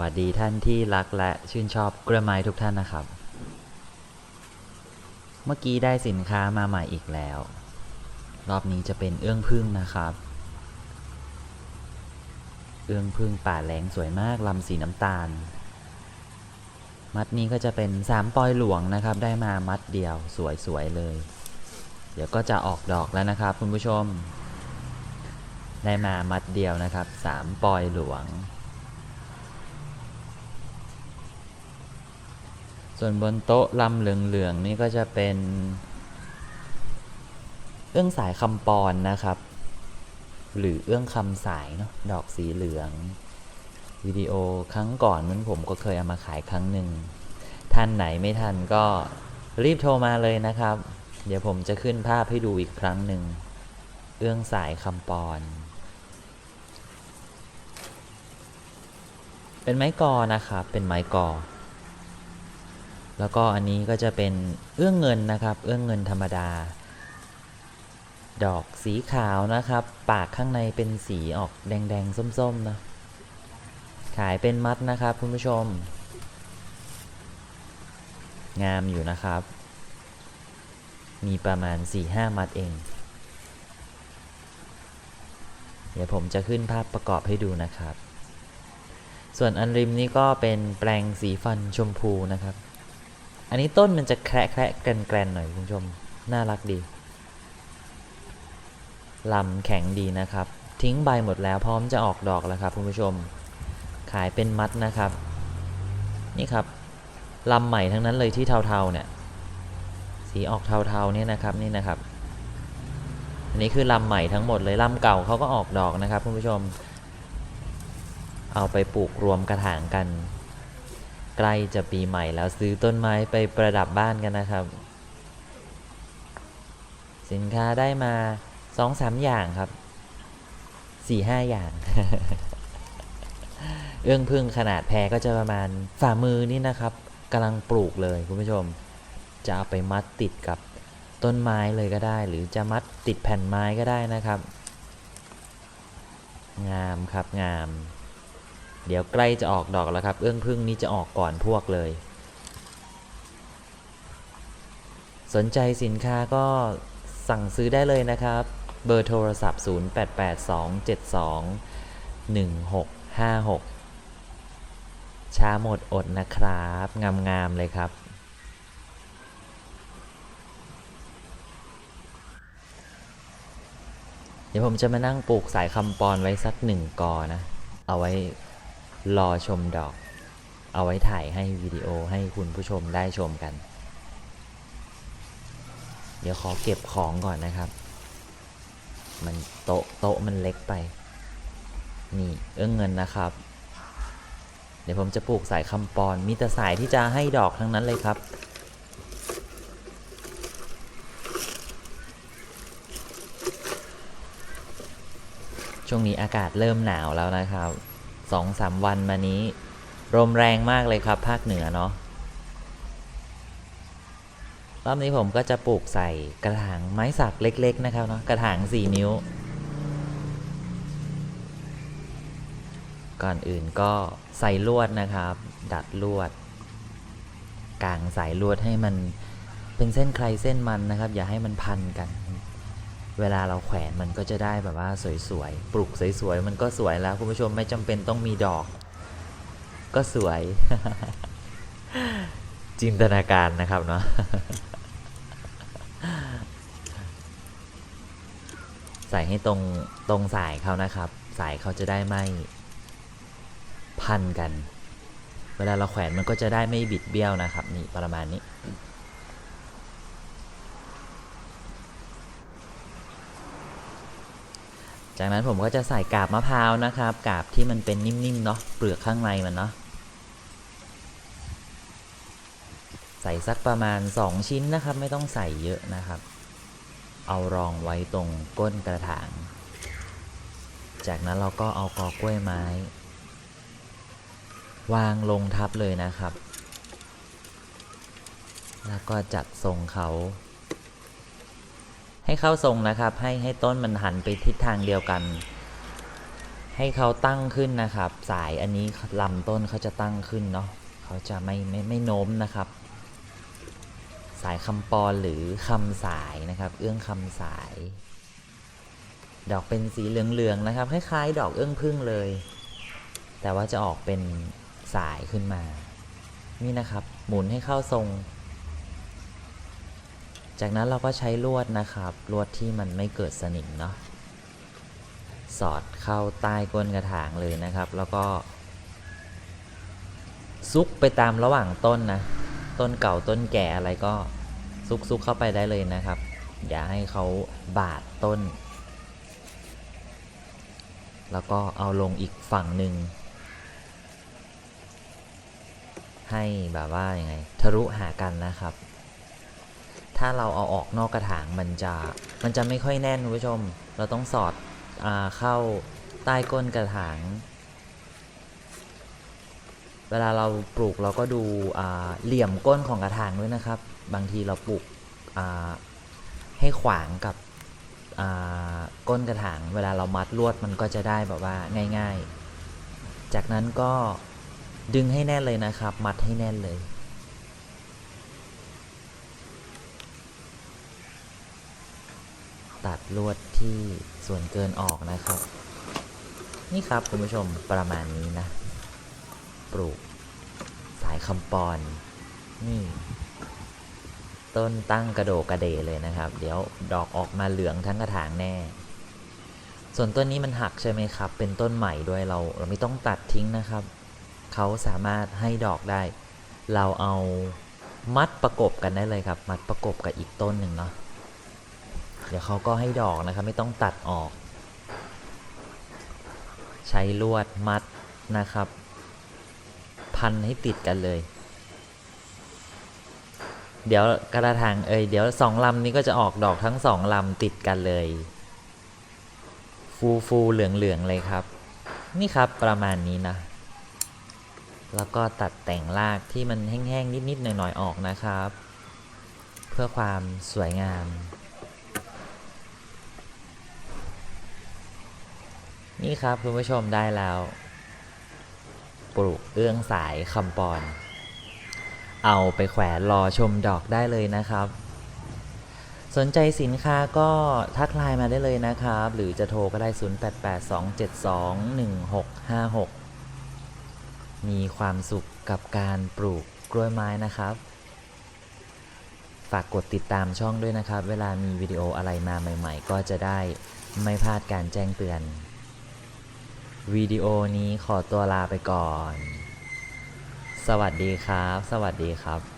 วัสดีท่านที่รักและชื่นชอบกล้วยไม้ทุกท่านนะครับ เมื่อกี้ได้สินค้ามาใหม่อีกแล้ว รอบนี้จะเป็นเอื้องพึ่งนะครับ เอื้องพึ่งป่าแหลงสวยมากลำสีน้ำตาล มัดนี้ก็จะเป็นสามปอยหลวงนะครับ ได้มามัดเดียวสวยๆเลย เดี๋ยวก็จะออกดอกแล้วนะครับ คุณผู้ชม ได้มามัดเดียวนะครับสามปอยหลวง ส่วนบนโต๊ะลำเหลืองๆนี่ก็จะเป็น เอื้องสายคำปอนนะครับ หรือเอื้องคำสายเนาะดอกสีเหลือง วิดีโอครั้งก่อนนั้นผมก็เคยเอามาขายครั้งหนึ่งท่านไหนไม่ทันก็รีบโทรมาเลยนะครับ เดี๋ยวผมจะขึ้นภาพให้ดูอีกครั้งหนึ่ง เอื้องสายคำปอน เป็นไม้กอนะครับ เป็นไม้กอ แล้วก็อันนี้ก็จะเป็นเอื้องเงินนะครับ เอื้องเงินธรรมดา ดอกสีขาวนะครับ ปากข้างในเป็นสีออกแดงๆ ส้มๆนะขายเป็นมัดนะครับคุณผู้ชม งามอยู่นะครับ มีประมาณ 4-5 มัดเอง เดี๋ยวผมจะขึ้นภาพประกอบให้ดูนะครับ ส่วนอันริมนี้ก็เป็นแปลงสีฟันชมพูนะครับ อันนี้ต้นมันจะแคระแคระแกรนแกรนหน่อยคุณผู้ชม น่ารักดี ลำแข็งดีนะครับ ทิ้งใบหมดแล้วพร้อมจะออกดอกแล้วครับคุณผู้ชม ขายเป็นมัดนะครับ นี่ครับ ลำใหม่ทั้งนั้นเลยที่เทาๆเนี่ย สีออกเทาๆเนี่ยนะครับนี่นะครับ อันนี้คือลำใหม่ทั้งหมดเลยลำเก่าเขาก็ออกดอกนะครับคุณผู้ชม เอาไปปลูกรวมกระถางกัน ใกล้จะปีใหม่แล้วซื้อต้นไม้ไปประดับบ้านกันนะครับ สินค้าได้มาสองสามอย่างครับสี่ห้าอย่าง เอื้องพึ่งขนาดแพรก็จะประมาณฝ่ามือนี่นะครับกำลังปลูกเลยคุณผู้ชม จะเอาไปมัดติดกับต้นไม้เลยก็ได้ หรือจะมัดติดแผ่นไม้ก็ได้นะครับ งามครับงาม เดี๋ยวใกล้จะออกดอกแล้วครับ เอื้องพึ่งนี้จะออกก่อนพวกเลย สนใจสินค้าก็สั่งซื้อได้เลยนะครับ เบอร์โทรศัพท์ 0882721656 ช้าหมดอดนะครับ งามๆเลยครับเดี๋ยวผมจะมานั่งปลูกสายคำปอนไว้สักหนึ่งกอนะ เอาไว้ รอชมดอก เอาไว้ถ่ายให้วิดีโอให้คุณผู้ชมได้ชมกัน เดี๋ยวขอเก็บของก่อนนะครับ มันโต๊ะโต๊ะมันเล็กไป นี่เอื้องเงินนะครับ เดี๋ยวผมจะปลูกสายคำปอนมีแต่สายที่จะให้ดอกทั้งนั้นเลยครับช่วงนี้อากาศเริ่มหนาวแล้วนะครับ สองสามวันมานี้ ลมแรงมากเลยครับ ภาคเหนือเนาะรอบนี้ผมก็จะปลูกใส่กระถางไม้สักเล็ก ๆ นะครับเนาะกระถาง4นิ้ว ก่อนอื่นก็ใส่ลวดนะครับ ดัดลวด กางสายลวดให้มันเป็นเส้นใครเส้นมันนะครับ อย่าให้มันพันกัน เวลาเราแขวนมันก็จะได้แบบว่าสวยๆ ปลูกสวยๆ มันก็สวยแล้วคุณผู้ชมไม่จำเป็นต้องมีดอก ก็สวย จินตนาการนะครับเนาะ ใส่ให้ตรงตรงสายเขานะครับ สายเขาจะได้ไม่พันกัน เวลาเราแขวนมันก็จะได้ไม่บิดเบี้ยวนะครับ นี่ประมาณนี้ จากนั้นผมก็จะใส่กาบมะพร้าวนะครับกาบที่มันเป็นนิ่มๆเนาะเปลือกข้างในมันเนาะใส่สักประมาณ 2 ชิ้นนะครับ ไม่ต้องใส่เยอะนะครับ เอารองไว้ตรงก้นกระถาง จากนั้นเราก็เอากอกล้วยไม้ วางลงทับเลยนะครับ แล้วก็จัดทรงเขา ให้เข้าทรงนะครับ ให้ให้ต้นมันหันไปทิศทางเดียวกัน ให้เขาตั้งขึ้นนะครับ สายอันนี้ลำต้นเขาจะตั้งขึ้นเนาะเขาจะไม่ไม่ไม่โน้มนะครับ สายคำปอนหรือคำสายนะครับ เอื้องคำสาย ดอกเป็นสีเหลืองๆนะครับคล้ายๆ ดอกเอื้องพึ่งเลย แต่ว่าจะออกเป็นสายขึ้นมา นี่นะครับ หมุนให้เข้าทรง จากนั้นเราก็ใช้ลวดนะครับ ลวดที่มันไม่เกิดสนิมเนาะสอดเข้าใต้ก้นกระถางเลยนะครับ แล้วก็ ซุกไปตามระหว่างต้นนะ ต้นเก่าต้นแก่อะไรก็ซุกซุกเข้าไปได้เลยนะครับ อย่าให้เขาบาดต้น แล้วก็เอาลงอีกฝั่งหนึ่ง ให้แบบว่ายังไง ทะลุหากันนะครับ ถ้าเราเอาออกนอกกระถางมันจะมันจะไม่ค่อยแน่นคุณผู้ชม เราต้องสอดอเข้าใต้ก้นกระถาง เวลาเราปลูกเราก็ดูเหลี่ยมก้นของกระถางด้วยนะครับ บางทีเราปลูกให้ขวางกับก้นกระถาง เวลาเรามัดลวดมันก็จะได้แบบว่าง่าย ๆ จากนั้นก็ดึงให้แน่นเลยนะครับ มัดให้แน่นเลย ตัดลวดที่ส่วนเกินออกนะครับ นี่ครับคุณผู้ชมประมาณนี้นะ ปลูกสายคำปอน นี่ ต้นตั้งกระโดกกระเดเลยนะครับ เดี๋ยวดอกออกมาเหลืองทั้งกระถางแน่ ส่วนต้นนี้มันหักใช่ไหมครับ เป็นต้นใหม่ด้วยเราเราไม่ต้องตัดทิ้งนะครับ เขาสามารถให้ดอกได้ เราเอามัดประกบกันได้เลยครับ มัดประกบกับอีกต้นหนึ่งเนาะ เดี๋ยวเขาก็ให้ดอกนะครับ ไม่ต้องตัดออก ใช้ลวดมัดนะครับ พันให้ติดกันเลย เดี๋ยวกระถางเอ้ยเดี๋ยวสองลำนี้ก็จะออกดอกทั้งสองลำติดกันเลย ฟูฟูเหลืองเหลืองๆเลยครับ นี่ครับประมาณนี้นะ แล้วก็ตัดแต่งรากที่มันแห้งๆนิดๆหน่อยๆออกนะครับ เพื่อความสวยงาม นี่ครับคุณผู้ชมได้แล้ว ปลูกเอื้องสายคำปอน เอาไปแขวนรอชมดอกได้เลยนะครับ สนใจสินค้าก็ทักไลน์มาได้เลยนะครับ หรือจะโทรก็ได้ 0882721656 มีความสุขกับการปลูกกล้วยไม้นะครับ ฝากกดติดตามช่องด้วยนะครับ เวลามีวิดีโออะไรมาใหม่ ๆ ก็จะได้ไม่พลาดการแจ้งเตือน วิดีโอนี้ขอตัวลาไปก่อน สวัสดีครับ สวัสดีครับ